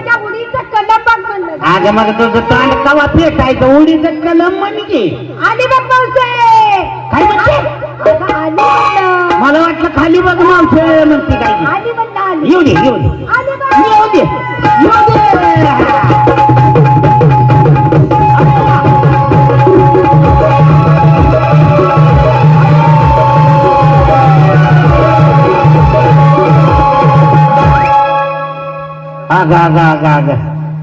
माझ्या उडीचं कलम बघ. म्हणलं अगं मग तुझं तोंड कवा फेटायचं? उडीचं कलम म्हण की आली बघ मावसे काय म्हणते अगं, आली म्हणलं. मला वाटलं खाली बघ मावशे म्हणते काय की. आली म्हणलं आली येऊ दे येऊ दे. आली बघ. येऊ दे येऊ दे. आग आग आग आग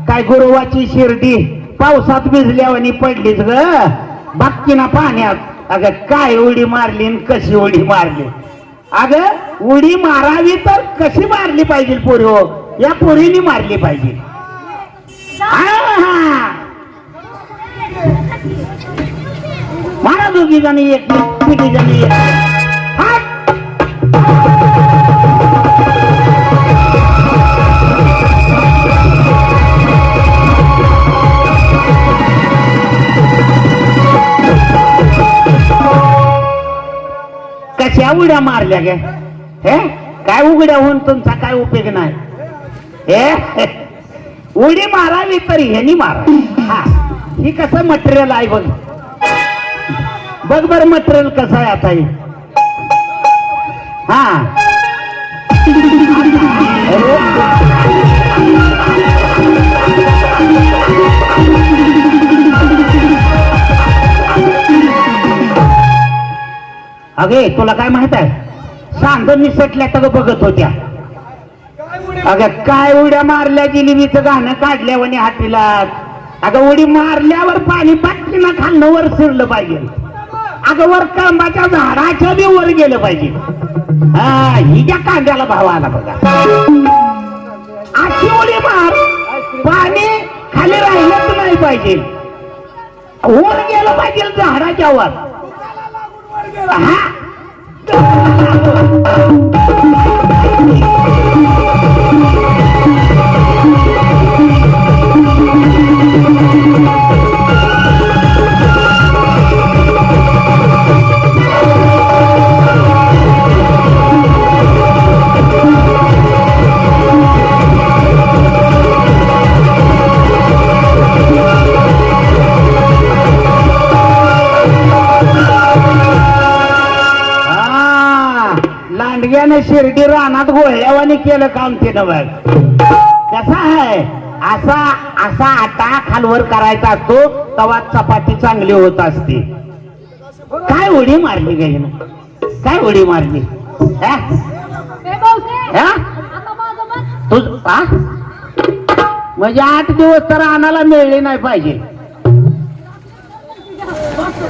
काय गुरुवाची शिर्डी? पावसात भिजल्यावानी पडलीच ग. बाकी ना पाण्यात. अग काय उडी मारली न कशी उडी मारली? अग उडी मारावी तर कशी मारली पाहिजे पोरी हो? या पोरीने मारली पाहिजे. हा. मारा दोघी जणी एक तिघी जणी एक. कशा उड्या मारल्या गे. हे? काय उघड्या होऊन तुमचा काय उपयोग नाही? हे? उडी मारावी तरी ह्यानी मारा हा. ही कसं मटेरियल आहे बघ. बघ बर मटेरियल कसं आहे आता हे. हा. अरे. अगे तुला काय माहीत आहे? सांग निसटल्या तर बघत होत्या. अगं काय उड्या मारल्या जिलिबीचं गाणं काढल्यावानी हातीला. अगं उडी मारल्यावर पाणी पाटलीना खाल्लं वर शिरलं पाहिजे. अगं वर कळंबाच्या झाडाच्या बी वर गेलं पाहिजे. हा हिच्या कांद्याला भाव आला बघा. अशी उडी मार पाणी खाली राहिलंच नाही पाहिजे. वर गेलं पाहिजे झाडाच्या वर. हा, Oh, लांडग्याने शिर्डी रानात गोळल्यावानी केलं काम तिनं बघ. कसा आहे? असा असा आटा खालवर करायचा असतो तवा चपाती चांगली होत असते. काय उडी मारली गाईनं काय उडी मारली? हा? आता? म्हणजे आठ दिवस तर आणायला मिळले नाही पाहिजे.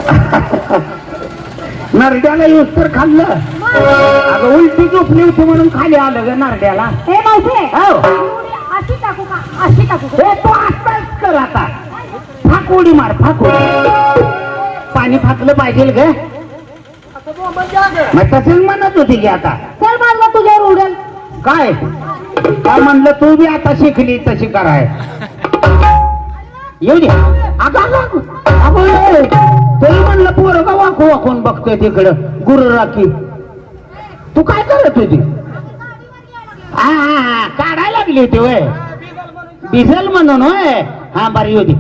नरड्याला येऊन तर खाल्लं. अगं उलटी झोपली होती म्हणून खाली आलं ग नरड्याला. ए मावसे हो. अशी टाकू का? अशी टाकू का? हे तू आताच कर आता. फाक उडी मार फाक उडी पाणी फाकलं पाहिजे ग. मग तसेच म्हणत होती की आता. चल माझं तुझ्यावर उडेल. काय? काय म्हणलं तू बी आता शिकली तशी कराय. येऊ दे. अगं, अगं, अगं, अगं, तरी म्हणलं पोरगा वाकू वाकून बघतोय तिकडं. गुरु राखी तू काय करत होती? हा हा हा काढायला लागली होती वय डिझेल म्हणून होय. हा बरं होती.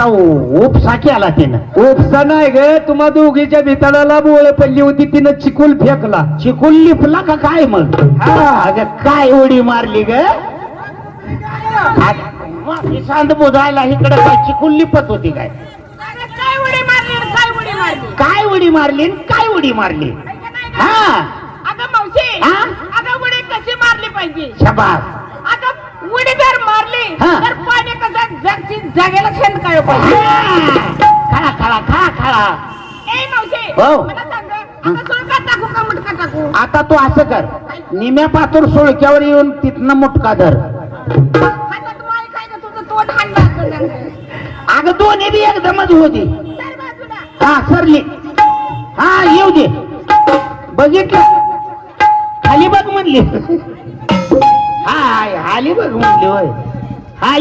उ- उपसा केला तिनं. उपसा नाही ग तुम्हा दोघीच्या भितडाला बोळ पडली होती तिनं चिकूल फेकला. चिकून लिपला का काय मग? हा. अगं काय उडी मारली ग? सांद बुजायला इकडे काय चिकून लिपत होती काय? काय उडी मारली रे, काय उडी मारली? काय उडी मारली न काय उडी मारली? हा. अगं मावशी. हा? अगं उडी कशी मारली पाहिजे? शबास. अगं उडी जर मारली. हा. तर कसं जगची जगायला शेण काय पाहिजे? खाळा खाळा खाळा खाळा. ए मावशी हो. मला सांग आता सुळका टाकू का मुटका टाकू? आता तू असं कर. निम्या पातूर सोळक्यावर येऊन तिथनं मुटका धर. हातात माय काय का तुझं? तोंड हाणलं असं सांगते. अगं दोन्ही बी एकदमच होती बाजूला हा सरली. हा येऊ दे. बघितलं? खाली बघ म्हणली. हा खाली बघ म्हणली होय. हा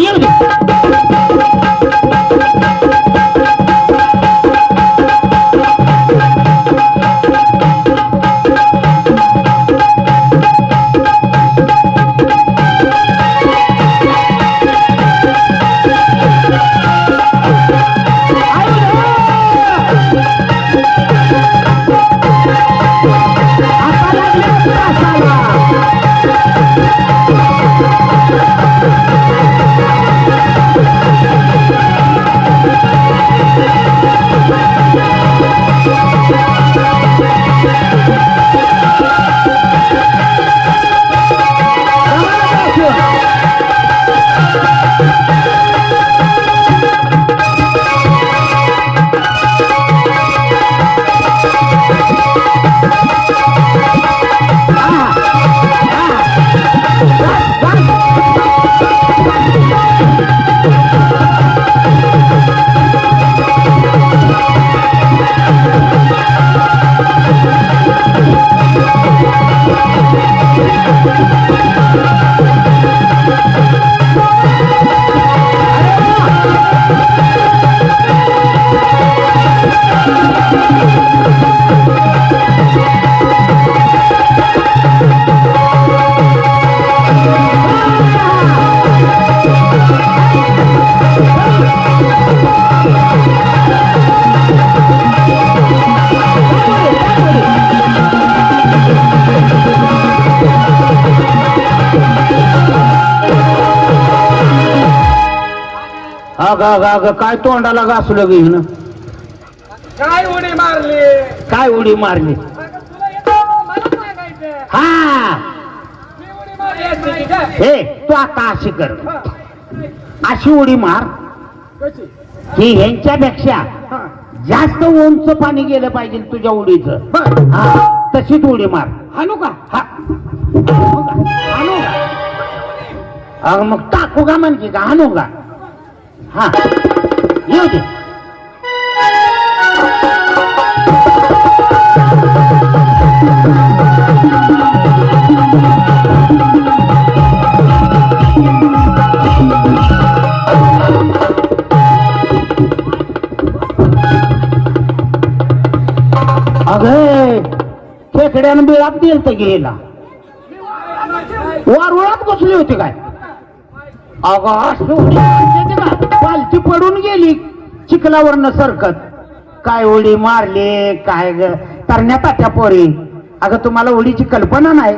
अग अग अग काय तोंडाला घासलं ग हिनं काय उडी मारली काय उडी मारली अगं, तुला येतं मला सांगायचं हा मी उडी मारली असती की काय? हे तू आता अशी कर हा. अशी उडी मार कशी की ह्यांच्यापेक्षा हा. जास्त उंच पाणी गेलं पाहिजे तुझ्या उडीचं बर. हा तशीच उडी मार हाणू का हा हाणू का? हाणू का? अगं मग टाकू का म्हणते का हाणू का हा. येऊ दे. अगे खेकड्यानं बिळात गेल तर गेला. वारुळात बसली होती काय? अगं पालथी पडून गेली चिखलावरनं सरकत. काय उडी मारली काय ग तरण्यात त्या पोरी. अगं तुम्हाला उडीची कल्पना नाही.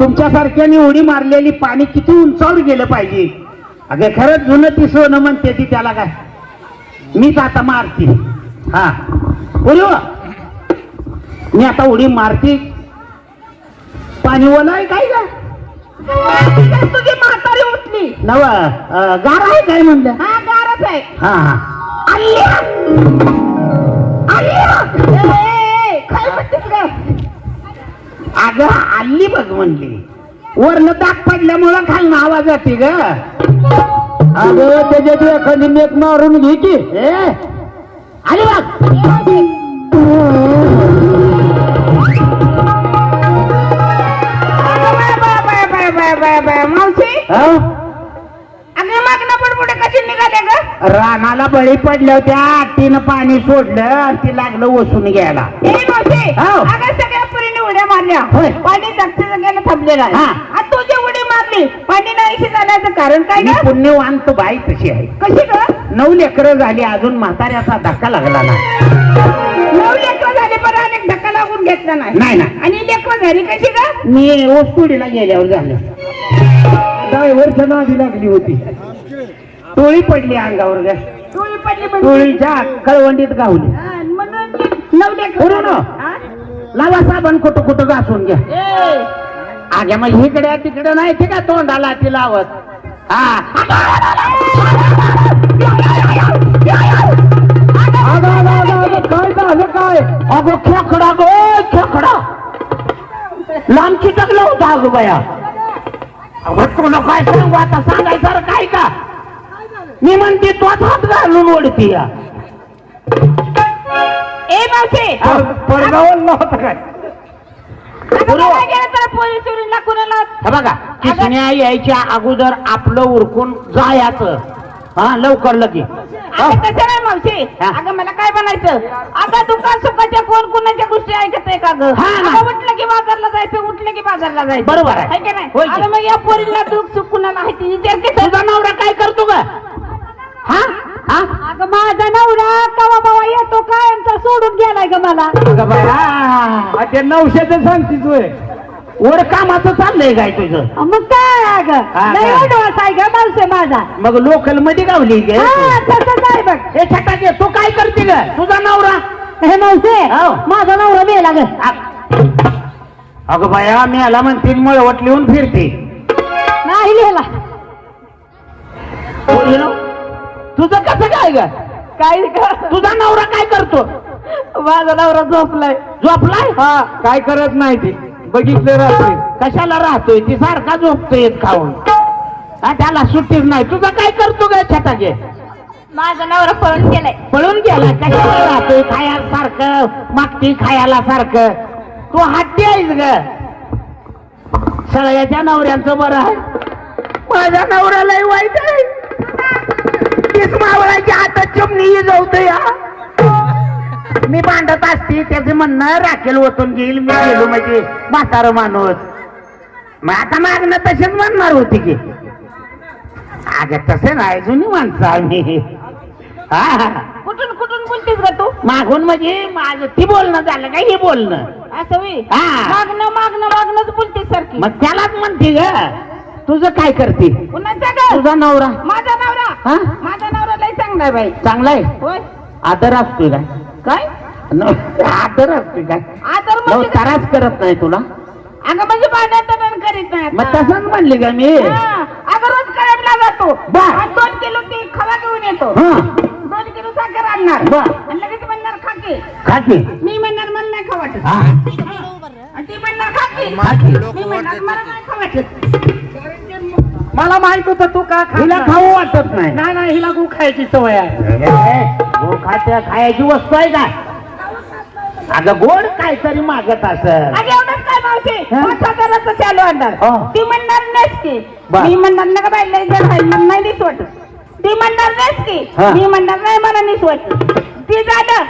तुमच्यासारख्याने उडी मारलेली पाणी किती उंचावर गेलं पाहिजे. अगं खरंच जुनं ती सोनं म्हणते ती त्याला काय? मीच आता मारते. हा. उडी मी आता उडी मारते. पाणी ओलं आहे काय का तुझी म्हातारी उठली. नव गार आहे काय म्हणलं? हा गारच आहे. हा हा. आल्या! आल्या! काय? अगं आली बघ म्हणली. वरनं दाग पडल्यामुळं खालनं आवाज येते ग. अगं त्याच्यात एखादी मेक मारून घे की. ए आली बघ. मावशी? हं? अगं मागणं पण पुढे कशी निघाले ग? रानाला बळी पडल्या होत्या. तिनं पाणी सोडलं आणि ती लागलं ओसून घ्यायला. मावशी हो. अगं सगळ्या पुरीने उड्या मारल्या. होय. पाणी जागच्या जागेला थांबलेलं आहे. हा. तू जी उडी मारली पाणी नाहीशी झाल्याचं कारण काय मी ग? पुण्यवान तू बाई कशी आहे. कशी ग? नऊ लेकरं झाली अजून म्हाताऱ्याचा धक्का लागला नाही. नऊ लेकरं झाले पण अनेक धक्का लागून घेतला नाही. नाही ना आणि लेकरं झाली कशी ग? मी ओसपुडीला गेल्यावर झालं. ड्रायव्हरच्या नादी लागली होती. टोळी पडली अंगावर ग. टोळी पडली म्हणजे? टोळीच्या कळवंडीत गावली. हा, म्हणून ती ना? हा? लावा साबण कुठं कुठं घासून घ्या. ए, आग्या मग इकडे तिकडे नाही ते का तोंडाला ती लावत. हा. अगं, अगं, अगं, अगं, काय झालं काय? अगो खेकडा गो खेकडा. लांब चिटकला होता अगं बाया. तुला काय सांगू आता सांगायचं काय का? मी म्हणते तोच हात घालून ओढती या. ए मावशी! पडगावर नव्हता काय? पोलीस बघा किसण्या यायच्या अगोदर आपलं उरकून जायचं. हा लवकर लगे. नाही मावशी? हा. अगं मला काय बनायचं? अगं दुकान सुखाच्या कोण कोणाच्या गोष्टी ऐकत आहे का गं? हा ना. उठलं की बाजारला जायचं उठलं की बाजारला जायचं. बरोबर आहे. है की नाही? होय की. अगं मग या पोरीला दुःख सुख कुणाला आहे ती. विचार की तुझा नवरा काय करतो ग? हा? हा? अगं माझा नवरा कवा बाबा येतो काय? यांचा सोडून गेलाय ग मला. अगं बाया आ, ते नऊशेच सांगतीच होय. वर कामाचं चाललंय काय तुझं? मग काय हा, अगं लय काय? ओढवास आहे ग माझा. मग लोकलमध्ये गावली गे. हा तसंच आहे बघ. हे तू काय करते ग? तुझा नवरा? हे मावसे हो. माझा नवरा मेला ग. आ- अगं बाया मी आला म्हणते मळवट लिहून फिरते. नाही लिहिला. तुझं कसं काय ग? काय ग. तुझा नवरा काय करतो? माझा नवरा झोपलाय. झोपलाय? हा. काय करत नाही ते? बघितलं रात्री. कशाला राहतोय? ती सारखा झोपतोय खाऊन. त्याला सुट्टीच नाही. तुझं काय करतो ग छटा घे माझा नवरा पळून गेलाय. पळून गेला कशाला राहतोय? खायला सारखं मागती खायला सारखं. तू हट्टी आहेस ग. सगळ्याच्या नवऱ्यांचं बरं आहे. माझ्या नवऱ्यालाही वाईट आहे. तीच मावळाच्या हातात चिमणी जाऊत या मी भांडत असते त्याचे म्हणणं राखेल ओतून घेईल मी गेलो म्हणजे म्हातारं माणूस. मग आता मागणं तसेच म्हणणार होती की. अगं तसे नाही जुनी माणसं आम्ही. हा कुठून कुठून बोलतेस ग तू? मागून म्हणजे माझं ती बोलणं झालं का हे बोलणं? असं होई हा. मागणं मागणं मागणंच बोलतेस सारखी. मग त्यालाच म्हणते ग. तुझं काय करते? कुणाचा ग? तुझा नवरा. माझा नवरा? हा? माझा नवरा लय चांगला आहे बाई. चांगला आहे? होय. आदर असतोय काय काय? न- आदर असतोय काय? आदर म्हणजे त्रास करत नाही तुला? अगं म्हणजे भांडण करीत नाही मग आता. तसंच म्हणली का मी? हा. अगं रोज कळमला जातो बर. आणि दोन किलो ते खवा घेऊन येतो. हा. दोन किलो साखर आणणार. बर. आणि लगेच म्हणणार खाके. खाते मी म्हणणार मला नाही हा. आणि ती म्हणणार खाके खाते. मी म्हणणार मला नाही खावाटत. मला माहीत होतं तू का खात हिला नाही. खाऊ वाटत नाही. नाही नाही हिला गु खायची सवय आहे. खात्या खायची वस्तू आहे का? अगं गोड काहीतरी मागत असत अगं एवढंच काय मावशी? हा? पाच हजाराचं चालू आणणार हो. ती म्हणणार नेस की. बर. मी म्हणणार नका बाई लय मला नाही दिस वाटत. ती म्हणणार नेस की. मी म्हणणार नाही मला नाही वाटत. ती झालं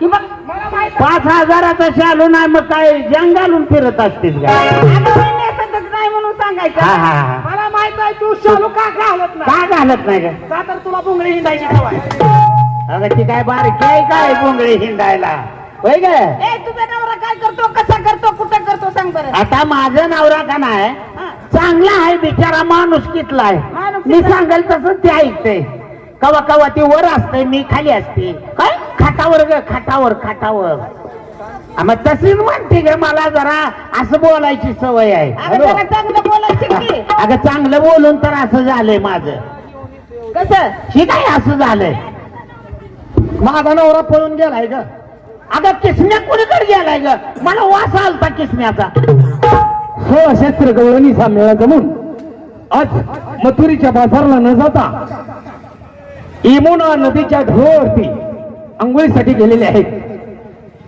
की मग मला माहीत पाच हजाराचा शालू नाही मग काय जंग घालून फिरत असतील का? अगं मी नेसतच नाही म्हणून सांगायचं. हा, हा, हा. मला माहीत आहे तू शालू का घालत नाही? का घालत नाही का का तर तुला बुंगळी हिंडायची सवय. अगं ती काय बारकी आहे काय बोंगळी हिंडायला? होय ए तुझा नवरा काय करतो? कसा करतो? कुठं करतो? सांग बरं. आता माझं नवरा का नाही? हा. चांगला आहे बिचारा माणूस कितला आहे. माणुसकीतला. मी सांगेल तसं ते ऐकते कवा कवा ती वर असते मी खाली असते. काय? खाटावर ग खाटावर खाटावर. मग तशीच म्हणते ग मला जरा असं बोलायची सवय आहे. अगं हॅलो? जरा चांगलं बोलायचं की. अगं चांगलं बोलून तर असं झालंय माझं. कसं? ही काय असं झालंय? माझा नवरा पळून गेलाय ग. आता किसण्या कुणीकडे गेलाय ग? मला वास आलता किसण्याचा सोळा शस्त्र गवळणी संमेलन जमून. आज मथुरीच्या बाजारला न जाता इमोना नदीच्या ढोरती आंघोळीसाठी गेलेले आहेत.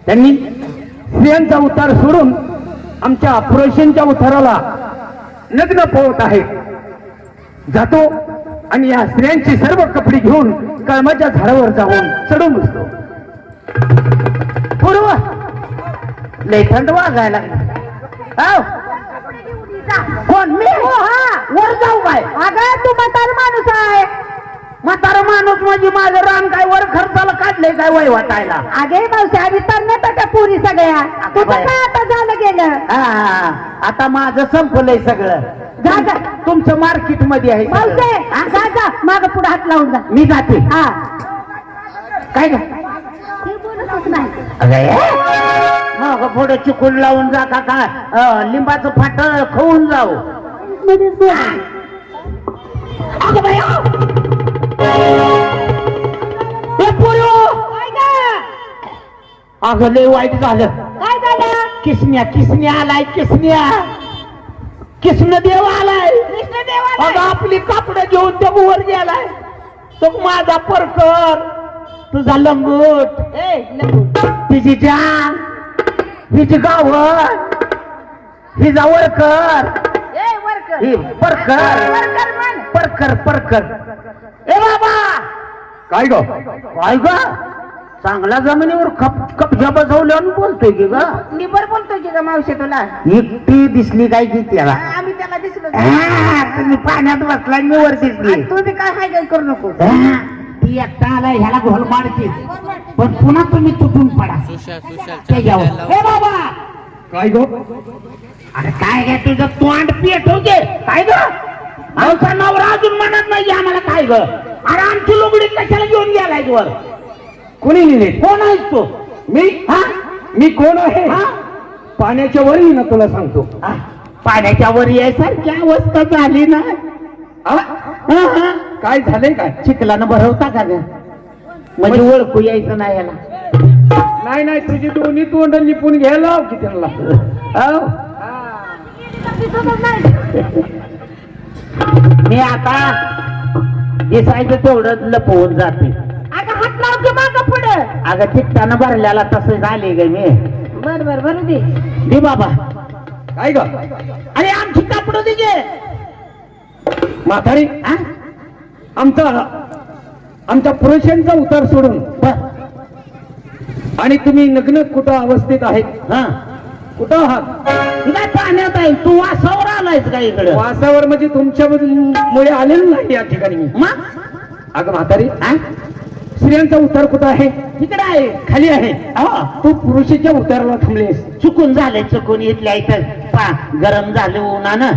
त्यांनी स्त्रियांचा उतार सोडून आमच्या पुरुषांच्या उताराला नग्न पोहत आहेत. जातो आणि या स्त्रियांची सर्व कपडे घेऊन कळमाच्या झाडावर जाऊन चढून बसतो. पूर्व लय थंड वाजायला. कोण? मी? वर जाऊ काय अगं तू म्हातार माणूस आहे. म्हातारा माणूस म्हणजे माझं रान काय? वर खर्चाला काढले काय वय वाटायला? अगे मावशी आधी तर त्या पुरी सगळ्या. तुझं. काय आता झालं गेलं? हा, हा, आता माझं संपलंय सगळं. जा, जा. तुमचं मार्केटमध्ये आहे सगळं. हा? जा जा. माग पुढे हात लावून जा. मी जाते. हा. काय ग? हे बोलतच नाही. अगं मग पुढे चिकून लावून जा का का अं, लिंबाचं फाट खाऊन जाऊ. मध्येच बोल. अगं बाया ए पोरो! काय गं? अगं लय वाईट काय झालं. किसन्या किसन्या आलाय किसन्या? किसन देव आलाय. कृष्ण देवाला अगं आपली कापड घेऊन त्या वर गेलाय. तो माझा परकर. तुझा लंगोट. तिची जान. हिची गावत हिचा वरकर. ए वरकर. ही परकर. परकर परकर. ए बाबा. काय ग? काय ग. चांगला जमिनीवर खप कपशा बसवल्यावर बोलतोय की ग. मी बरं बोलतोय की ग मावशी तुला. एकटी दिसली काय की त्याला? आम्ही त्याला दिसलो हा, तुम्ही पाण्यात बसला मी वर दिसली. आणि तू बी काय हाय काय करू नको. हा, ती एकटा आला ह्याला घोल मारते पण पुन्हा तुम्ही तुटून पडा. सुशाल सुशाल त्याच्यावर ए बाबा! काय ग? अरे काय घ्या तुझं तोंड पेटव दे. काय ग? आमचा नवरा अजून म्हणत नाही आम्हाला काय ग? अरे आमची लुगडी कशाला घेऊन गेलाय वर? कोणी लिहिले कोण आहेस तू? मी? हा? मी कोण आहे? हा? पाण्याच्या वर ना तुला सांगतो. पाण्याच्या वर यायसारखी अवस्था झाली ना? हा? हा, हा. काय झालंय काय? चिखलानं भरवता का ग? म्हणजे ओळखू यायचं नाही याला. नाही नाही तुझी दोन्ही तोंड लिपून घ्यायला की त्यांना. हो. मी आता दिसायचं तेवढं लपवून जाते. की मागं पुढं. अगं चित्तानं भरल्याला तसं झाले ग मी. बर बर भरू दे. दे बाबा. काय ग? अरे आमची कापड दे गे. म्हातारी. हा? आमचा आमच्या पुरुषांचा उतार सोडून. आणि तुम्ही नग्न कुठं अवस्थेत आहेत? हा. कुठं आहात? तू काय पाण्यात आहे. तू वासावर आलायस का इकडं? वासावर म्हणजे तुमच्या मुळे आलेलं नाही या ठिकाणी मी. मग? अगं म्हातारी हा? स्त्रियांचा उतार कुठं आहे? तिकडे आहे खाली आहे. हो. तू पुरुषाच्या उताराला थांबलेस. चुकून झालंय चुकून इथल्या इथं. पा गरम झालं उन्हानं.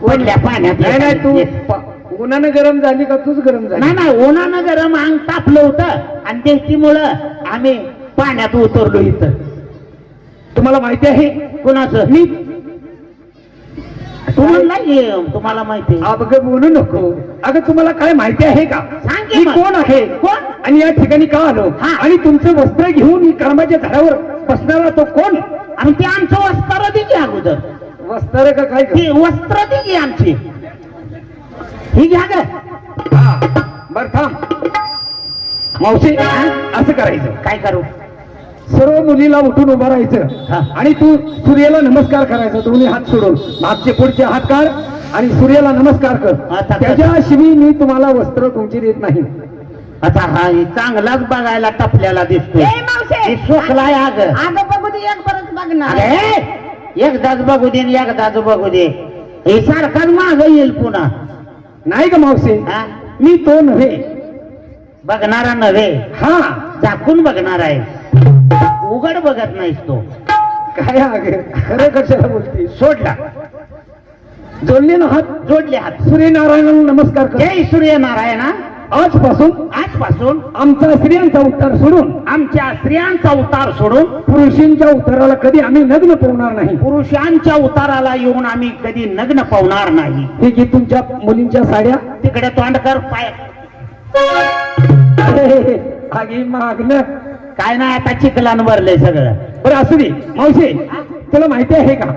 वडल्या पाण्यात नाही नाही तू प- उन्हानं गरम झाली का तूच गरम झाली? नाही नाही उन्हानं गरम अंग तापलं होतं. आणि त्याच्यामुळं आम्ही पाण्यात उतरलो इथं. तुम्हाला माहिती आहे? कुणाचं? मी तुम्हाला माहिती. अगं बोलू नको. अगं तुम्हाला काय माहिती आहे का? मी. कोण आहे? कोण? आणि या ठिकाणी का आलो? हा. आणि तुमचं वस्त्र घेऊन कर्माच्या झाडावर बसणारा तो कोण? आणि ते आमचं वस्त्र दे की अगोदर. वस्त्र का काय वस्त्र दे की आमची. ही घ्या ग. हा. बर थांब. मावशी असं करायचं. काय करू? सर्व मुलीला उठून उभं. राहायचं. आणि तू सूर्याला नमस्कार करायचा दोन्ही हात सोडून. मागचे पुढचे हात काढ आणि सूर्याला नमस्कार कर. त्याच्याशिवाय मी तुम्हाला वस्त्र तुमची देत नाही. आता हा चांगलाच बघायला टपल्याला दिसतोय. ए मावशे! हे सोकलाय अग अगं बघू दे एक परत बघणार. अरे एकदाच बघू दे एकदाच बघू दे. हे सारखाच माग येईल पुन्हा. नाही का मावशी. हा? मी तो नव्हे. बघणारा नव्हे. हा. झाकून बघणार आहे. उघड बघत नाहीस तो. काय आहे? खरं कशाला बोलते? सोडला. जोडले ना हात जोडले हात. सूर्यनारायणाला नमस्कार कर. जय सूर्यनारायणा. आजपासून आजपासून आमचा स्त्रियांचा उत्तर सोडून आमच्या स्त्रियांचा उतार सोडून पुरुषांच्या उत्तराला कधी आम्ही नग्न पोहणार नाही. पुरुषांच्या उताराला येऊन आम्ही कधी नग्न पावणार नाही. हे घे तुमच्या मुलींच्या साड्या तिकडे तोंडकर पाय. अरे, आगी मागणं. काय नाही आता चिखलान भरलंय सगळं. बरं असू दे. मावशी तुला माहिती आहे का?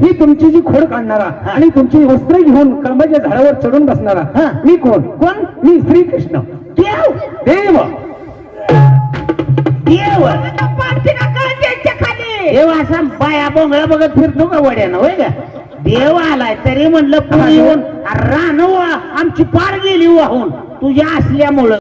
ही तुमची जी खोड काढणारा आणि तुमची वस्त्र घेऊन कळंबाच्या झाडावर चढून बसणारा हा. मी कोण? कोण? मी श्रीकृष्ण. देव! देव! देव! देव! असा बाया बोंगळा बघत फिरतो का वड्यानं होय का? देव आलाय तरी म्हणलं पुढे येऊन रान आमची पार गेली वाहून. तुझ्या असल्यामुळं.